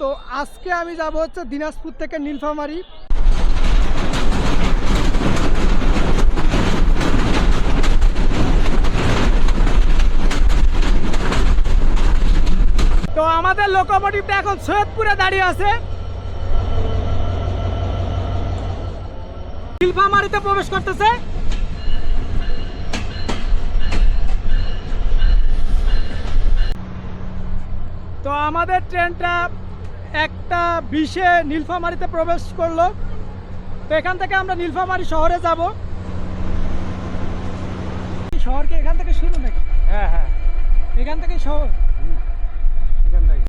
তো আজকে আমি যাব হচ্ছে দিনাজপুর থেকে নীলফামারি। তো আমাদের লোকোমোটিভটা এখন সৈয়দপুরে দাঁড়িয়ে আছে। নীলফামারিতে প্রবেশ করতেছে। তো আমাদের ট্রেনটা একটা বিশে নীলফামারিতে প্রবেশ করল। তো এখান থেকে আমরা নীলফামারি শহরে যাব। শহরকে এখান থেকে শুরু নাকি? হ্যাঁ হ্যাঁ। এখান থেকে শহর? থেকে।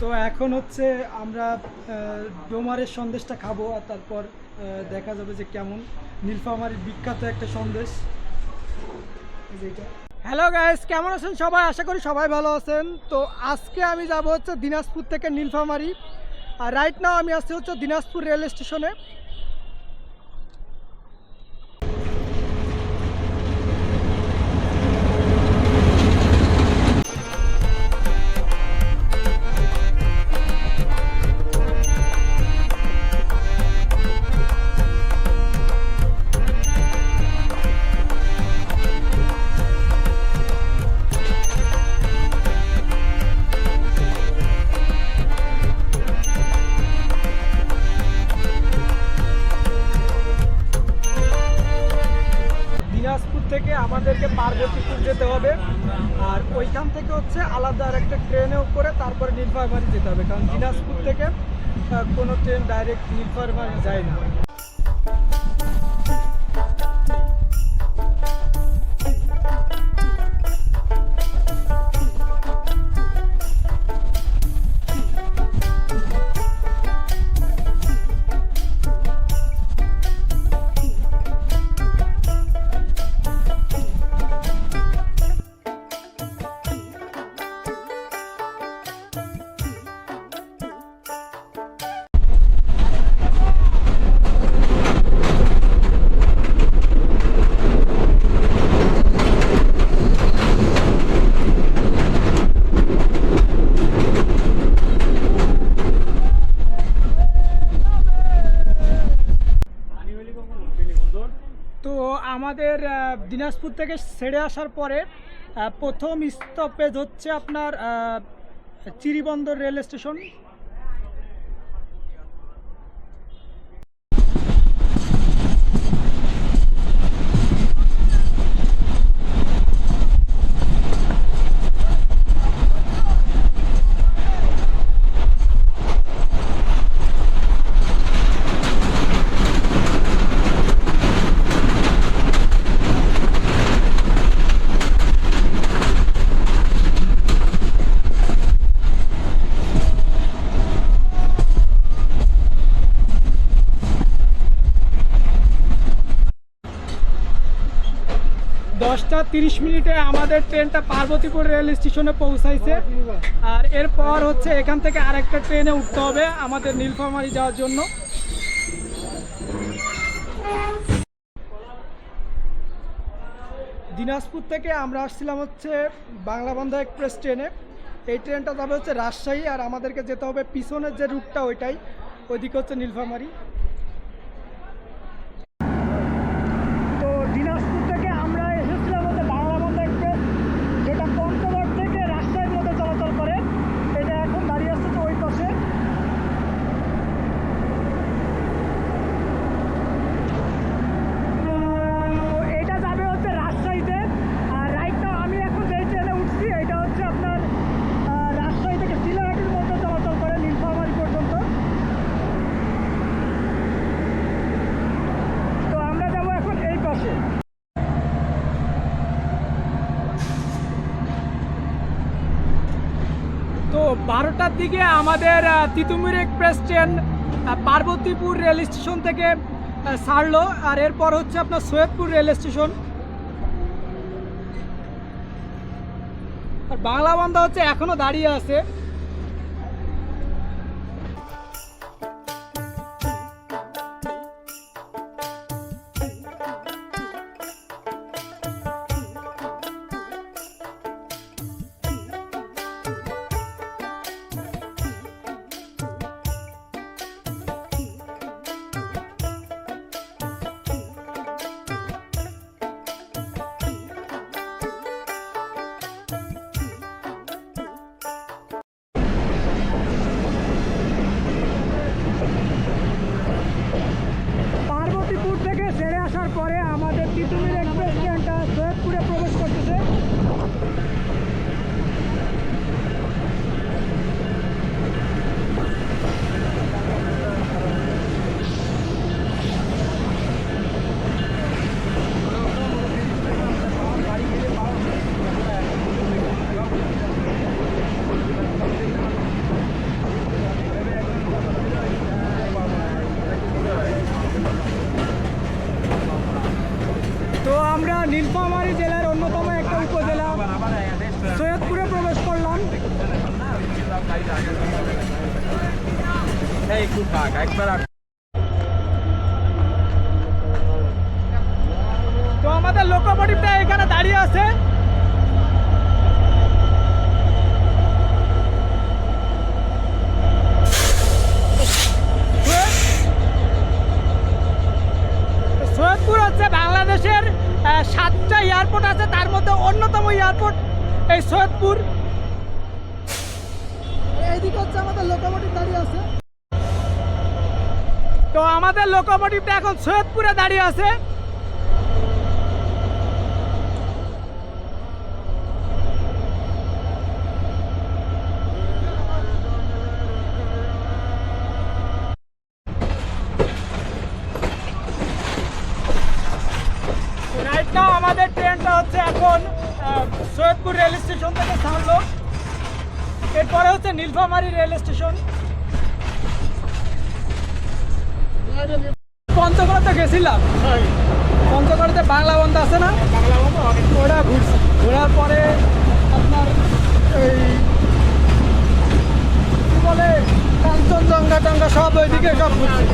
তো এখন হচ্ছে আমরা ডোমারের সন্দেশটা খাব আর তারপর দেখা যাবে যে কেমন। নীলফামারির বিখ্যাত একটা সন্দেশ। হ্যালো গাইস কেমন আছেন সবাই? আশা করি সবাই ভালো আছেন। তো আজকে আমি যাব হচ্ছে দিনাজপুর থেকে নীলফামারি। আর রাইট নাও আমি আসছি হচ্ছে দিনাজপুর রেল স্টেশনে দিনাজপুর থেকে আমাদেরকে পার্বতীপুর যেতে হবে। আর ওইখান থেকে হচ্ছে আলাদা আর একটা ট্রেনে করে তারপরে নীলফারবাড়ি যেতে হবে। কারণ দিনাজপুর থেকে কোনো ট্রেন ডাইরেক্ট নীলফারবাড়ি যায় না। তো আমাদের দিনাজপুর থেকে ছেড়ে আসার পরে প্রথম স্তপেজ হচ্ছে আপনার চিরিবন্দর রেল স্টেশন দশটা তিরিশ মিনিটে আমাদের ট্রেনটা পার্বতীপুর রেল স্টেশনে পৌঁছাইছে। আর এরপর হচ্ছে এখান থেকে আরেকটা ট্রেনে উঠতে হবে আমাদের নীলফামারি যাওয়ার জন্য। দিনাজপুর থেকে আমরা আসছিলাম হচ্ছে বাংলা বন্ধা এক্সপ্রেস ট্রেনে। এই ট্রেনটা যাবে হচ্ছে রাজশাহী, আর আমাদেরকে যেতে হবে পিছনের যে রুটটা ওইটাই, ওইদিকে হচ্ছে নীলফামারি তো দিনাজপুর থেকে আমরা এসেছিলাম হচ্ছে বাংলা বন্ধ এক্সপ্রেস যেটা পঞ্চগড় থেকে রাজশাহীর মধ্যে চলাচল করে এটা এখন দাঁড়িয়ে আসছে তো ওই পাশে তো এটা যাবে হচ্ছে রাজশাহীতে আর রাইট নাও আমি এখন যেই ট্রেনে উঠছি এটা হচ্ছে আপনার আহ, রাজশাহী থেকে শিলাহাটির মধ্যে চলাচল করে নীলফামারী পর্যন্ত তো আমরা যাব এখন এই পাশে তো বারোটার দিকে আমাদের Titumir express train Parbatipur rail station থেকে ছাড়লো। আর এরপর হচ্ছে আপনার সৈয়দপুর রেল স্টেশন। আর বাংলা বান্ধা হচ্ছে এখনও দাঁড়িয়ে আছে। তো আমরা নীলফামারী জেলার অন্যতম একটা উপজেলা সৈয়দপুরে প্রবেশ করলাম। তো আমাদের লোকোমোটিভটা এখানে দাঁড়িয়ে আছে। তো আমাদের লোকোমোটিভটা এখন সৈয়দপুরে দাঁড়িয়ে আছে। আমাদের ট্রেনটা হচ্ছে এখন রেল স্টেশন ছাড়লো এরপরে হচ্ছে নীলফামারী রেল স্টেশন। পঞ্চগড়তে গেছিলাম। পঞ্চগড়তে বাংলা বন্ধ আছে না? ওরা ঘুরছি। ঘোরার পরে আপনার এই কি বলে কাঞ্চনজঙ্ঘা টঙ্গা সব ওইদিকে সব ঘুরছি।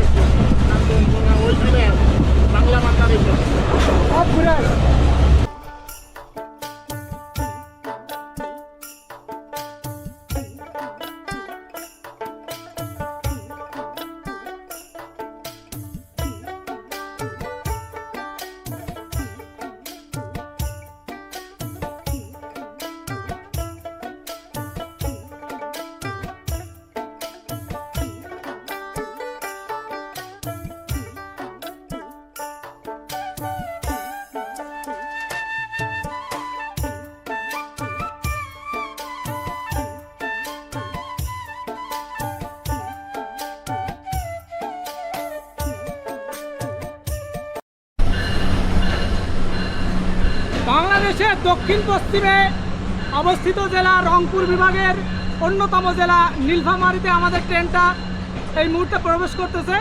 সব ঘুরে আসছি। বাংলাদেশের দক্ষিণ পশ্চিমে অবস্থিত জেলা রংপুর বিভাগের অন্যতম জেলা নীলফামারিতে আমাদের ট্রেনটা এই মুহূর্তে প্রবেশ করতেছে।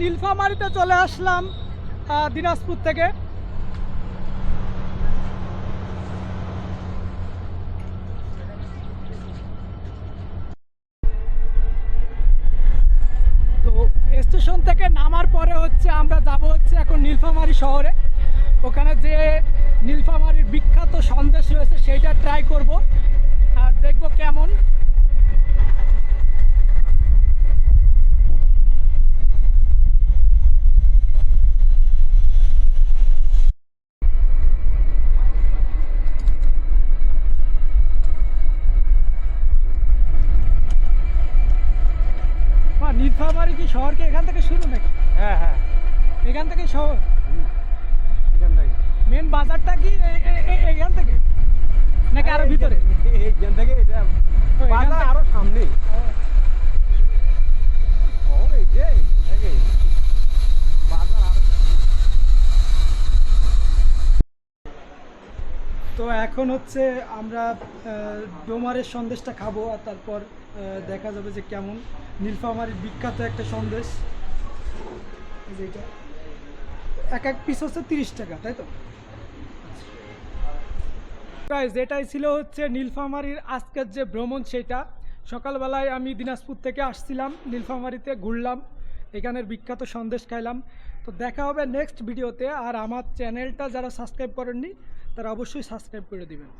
নীলফামারীতে চলে আসলাম দিনাজপুর থেকে। তো স্টেশন থেকে নামার পরে হচ্ছে আমরা যাব হচ্ছে এখন নীলফামারী শহরে। ওখানে যে নীলফামারীর বিখ্যাত সন্দেশ রয়েছে, সেইটা ট্রাই করব। কি শহর কি এখান থেকে শুরু নাকি? হ্যাঁ হ্যাঁ। এখান থেকে শহর? এখান থেকে। মেন বাজারটা কি? এখান থেকে? নাকি আরও ভিতরে? এখান থেকে এটা বাজার আরও সামনে ও। এই যে এই থেকে বাজার আরও তো এখন হচ্ছে আমরা ডোমারের সন্দেশটা খাব আর তারপর দেখা যাবে যে কেমন। নীলফামারীর বিখ্যাত একটা সন্দেশ। এই যে এটা। এক এক পিস হচ্ছে তিরিশ টাকা তাই তো? Guys, এটাই ছিল হচ্ছে নীলফামারীর আজকের যে ভ্রমণ সেটা। সকালবেলায় আমি দিনাজপুর থেকে আসছিলাম নীলফামারীতে ঘুরলাম এখানের বিখ্যাত সন্দেশ খাইলাম। তো দেখা হবে নেক্সট ভিডিওতে আর আমার চ্যানেলটা যারা সাবস্ক্রাইব করেননি তারা অবশ্যই সাবস্ক্রাইব করে দিবেন।